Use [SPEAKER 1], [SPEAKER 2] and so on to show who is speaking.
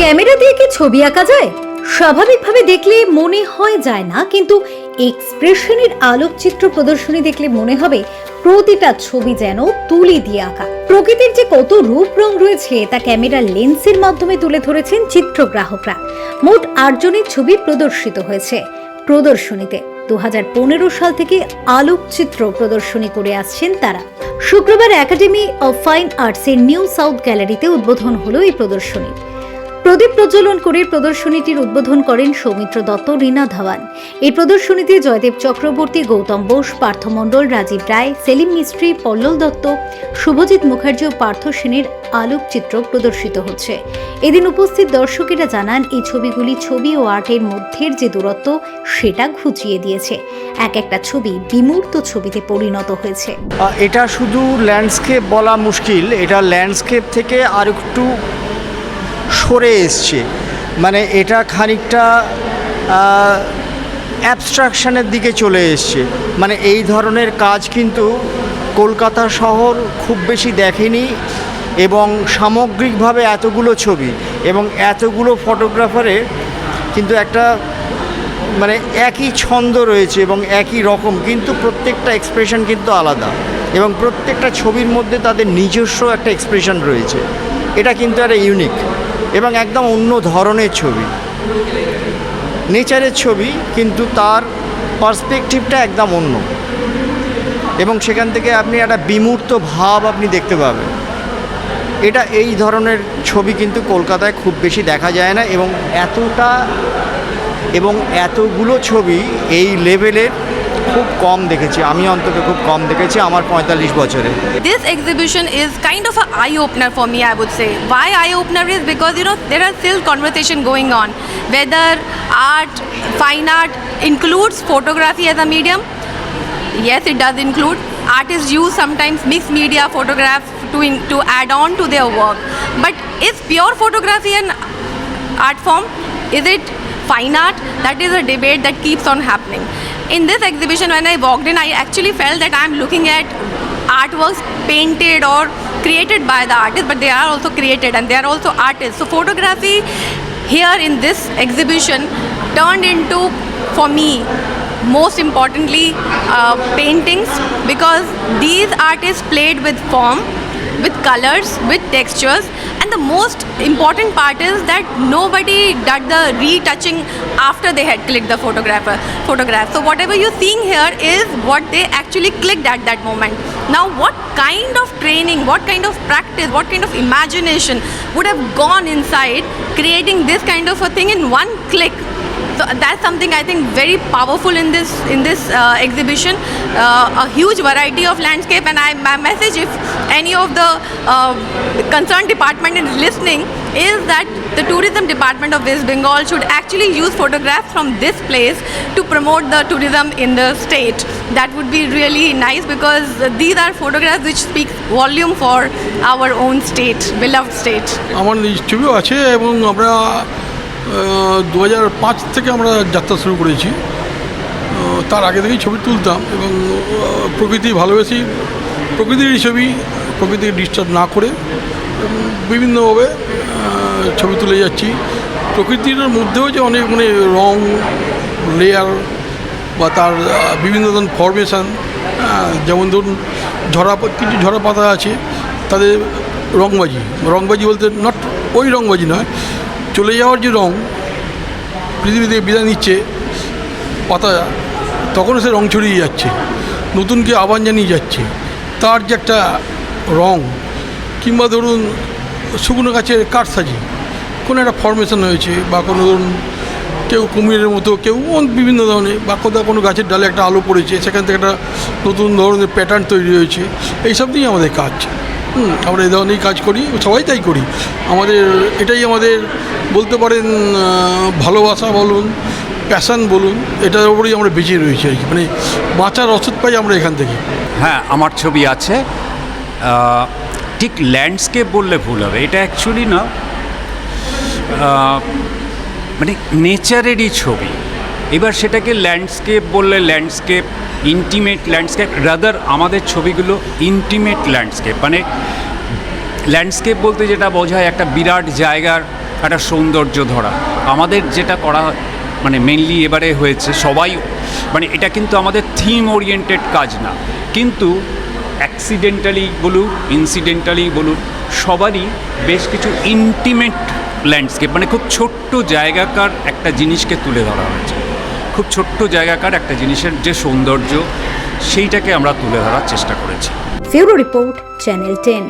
[SPEAKER 1] Camera দিয়ে কি ছবি আঁকা যায়? স্বাভাবিকভাবে দেখলে মনে হয় যায় না, কিন্তু এক্সপ্রেশনের আলোকচিত্র প্রদর্শনী দেখলে মনে হবে প্রতিটা ছবি যেন তুলি দিয়ে আঁকা। প্রকৃতির যে কত রূপ রং রয়েছে, তা ক্যামেরার লেন্সের মাধ্যমে তুলে ধরেছেন চিত্রগ্রাহকরা। মোট আটজনের ছবি প্রদর্শিত হয়েছে প্রদর্শনীতে। দু হাজার পনেরো সাল থেকে আলোকচিত্র প্রদর্শনী করে আসছেন তারা। শুক্রবার একাডেমি অফ ফাইন আর্টসের নিউ সাউথ গ্যালারিতে উদ্বোধন হলো এই প্রদর্শনী। প্রদীপ প্রজ্বলন করে প্রদর্শনীটির উদ্বোধন করেন সৌমিত্র দত্ত, রীনা ধাওয়ান। এই প্রদর্শনীতে জয়দেব চক্রবর্তী, গৌতম বোস পার্থ মণ্ডল রাজীব রায়, সেলিম মিস্ত্রি, পল্লল দত্ত, শুভজিৎ মুখার্জি ও পার্থ সেনের আলোকচিত্র প্রদর্শিত হচ্ছে। এদিন উপস্থিত দর্শকেরা জানান, এই ছবিগুলি ছবি ও আর্টের মধ্যের যে দূরত্ব, সেটা ঘুচিয়ে দিয়েছে। এক একটা ছবি বিমূর্ত ছবিতে পরিণত হয়েছে।
[SPEAKER 2] এটা শুধু ল্যান্ডস্কেপ বলা মুশকিল, এটা ল্যান্ডস্কেপ থেকে আর একটু সরে এসছে। মানে এটা খানিকটা অ্যাবস্ট্রাকশানের দিকে চলে এসছে। মানে এই ধরনের কাজ কিন্তু কলকাতা শহর খুব বেশি দেখেনি এবং সামগ্রিকভাবে এতগুলো ছবি এবং এতগুলো ফটোগ্রাফারের কিন্তু একটা মানে একই ছন্দ রয়েছে এবং একই রকম, কিন্তু প্রত্যেকটা এক্সপ্রেশন কিন্তু আলাদা এবং প্রত্যেকটা ছবির মধ্যে তাদের নিজস্ব একটা এক্সপ্রেশন রয়েছে। এটা কিন্তু একটা ইউনিক এবং একদম অন্য ধরনের ছবি। নেচারের ছবি, কিন্তু তার পার্সপেকটিভটা একদম অন্য। এবং সেখান থেকে আপনি একটা বিমূর্ত ভাব আপনি দেখতে পাবেন। এটা এই ধরনের ছবি কিন্তু কলকাতায় খুব বেশি দেখা যায় না এবং এতটা এবং এতগুলো ছবি এই লেভেলের খুব কম দেখেছি আমি অন্তত খুব কম দেখেছি আমার পঁয়তাল্লিশ বছরে
[SPEAKER 3] exhibition is kind of an eye opener for me i would say why eye opener is because you know there are still conversation going on whether art fine art includes photography as a medium yes it does include artists use sometimes mixed media photographs to in, to add on to their work but is pure photography an art form is it fine art that is a debate that keeps on happening in this exhibition when i walked in i actually felt that i'm looking at artworks painted or created by the artist but they are also created and they are also artists. So photography here in this exhibition turned into for me most importantly uh, paintings because these artists played with form with colors with textures. And the most important part is that nobody did the retouching after they had clicked the photographer photograph. So whatever you're seeing here is what they actually clicked at that moment. Now what kind of training what kind of practice what kind of imagination would have gone inside creating this kind of a thing in one click so that's something I think very powerful in this in this uh, exhibition. Uh, a huge variety of landscape, and I my message, if any of the uh, concerned department is listening, is that the tourism department of West Bengal should actually use photographs from this place to promote the tourism in the state. That would be really nice because these are photographs which speak volume for our own state, beloved state.
[SPEAKER 4] আমার নিজ ছবিও আছে এবং আমরা দু হাজার পাঁচ থেকে আমরা যাত্রা শুরু করেছি। তার আগে থেকেই ছবি তুলতাম এবং প্রকৃতি ভালোবেসি প্রকৃতির ছবি প্রকৃতিকে ডিস্টার্ব না করে বিভিন্নভাবে ছবি তুলে যাচ্ছি। প্রকৃতির মধ্যেও যে অনেক মানে রং লেয়ার বা তার বিভিন্ন ধরনের ফরমেশান যেমন ধরুন ঝরা কিছু ঝরা পাতা আছে, তাদের রংবাজি। রংবাজি বলতে নট ওই রংবাজি নয় চলে যাওয়ার যে রং পৃথিবী থেকে বিদায় নিচ্ছে পাতা, তখনও সে রং ছড়িয়ে যাচ্ছে, নতুনকে আহ্বান জানিয়ে যাচ্ছে। তার যে একটা রং, কিংবা ধরুন শুকনো গাছের কাঠ সাজি, কোনো একটা ফরমেশন হয়েছে বা কোনো ধরুন কেউ কুমিরের মতো, কেউ বিভিন্ন ধরনের বা কোথাও কোনো গাছের ডালে একটা আলো পড়েছে, সেখান থেকে একটা নতুন ধরনের প্যাটার্ন তৈরি হয়েছে, এইসব নিয়েই আমাদের কাজ। হুম, আমরা এই ধরনেরই কাজ করি সবাই তাই করি। আমাদের এটাই আমাদের বলতে পারেন ভালোবাসা বলুন প্যাশান বলুন এটার উপরেই আমরা বেঁচে রয়েছি আর কি। মানে বাঁচার ওষুধ পাই আমরা এখান থেকে।
[SPEAKER 5] হ্যাঁ আমার ছবি আছে। ঠিক ল্যান্ডস্কেপ বললে ভুল হবে এটা অ্যাকচুয়ালি না। মানে নেচারেরই ছবি। এবার সেটাকে ল্যান্ডস্কেপ বললে ল্যান্ডস্কেপ ইন্টিমেট ল্যান্ডস্কেপ রাদার আমাদের ছবিগুলো ইন্টিমেট ল্যান্ডস্কেপ মানে ল্যান্ডস্কেপ বলতে যেটা বোঝায় একটা বিরাট জায়গার একটা সৌন্দর্য ধরা। আমাদের যেটা করা মানে মেনলি এবারে হয়েছে সবাই মানে এটা কিন্তু আমাদের থিম ওরিয়েন্টেড কাজ না। কিন্তু অ্যাক্সিডেন্টালি বলুন ইনসিডেন্টালি বলুন সবারই বেশ কিছু ইন্টিমেট ল্যান্ডস্কেপ মানে খুব ছোট্ট জায়গাকার একটা জিনিসকে তুলে ধরা হয়েছে। খুব ছোট্ট জায়গাকার একটা জিনিসের যে সৌন্দর্য, সেইটাকে আমরা তুলে ধরার চেষ্টা করেছি।
[SPEAKER 1] Report, channel ten.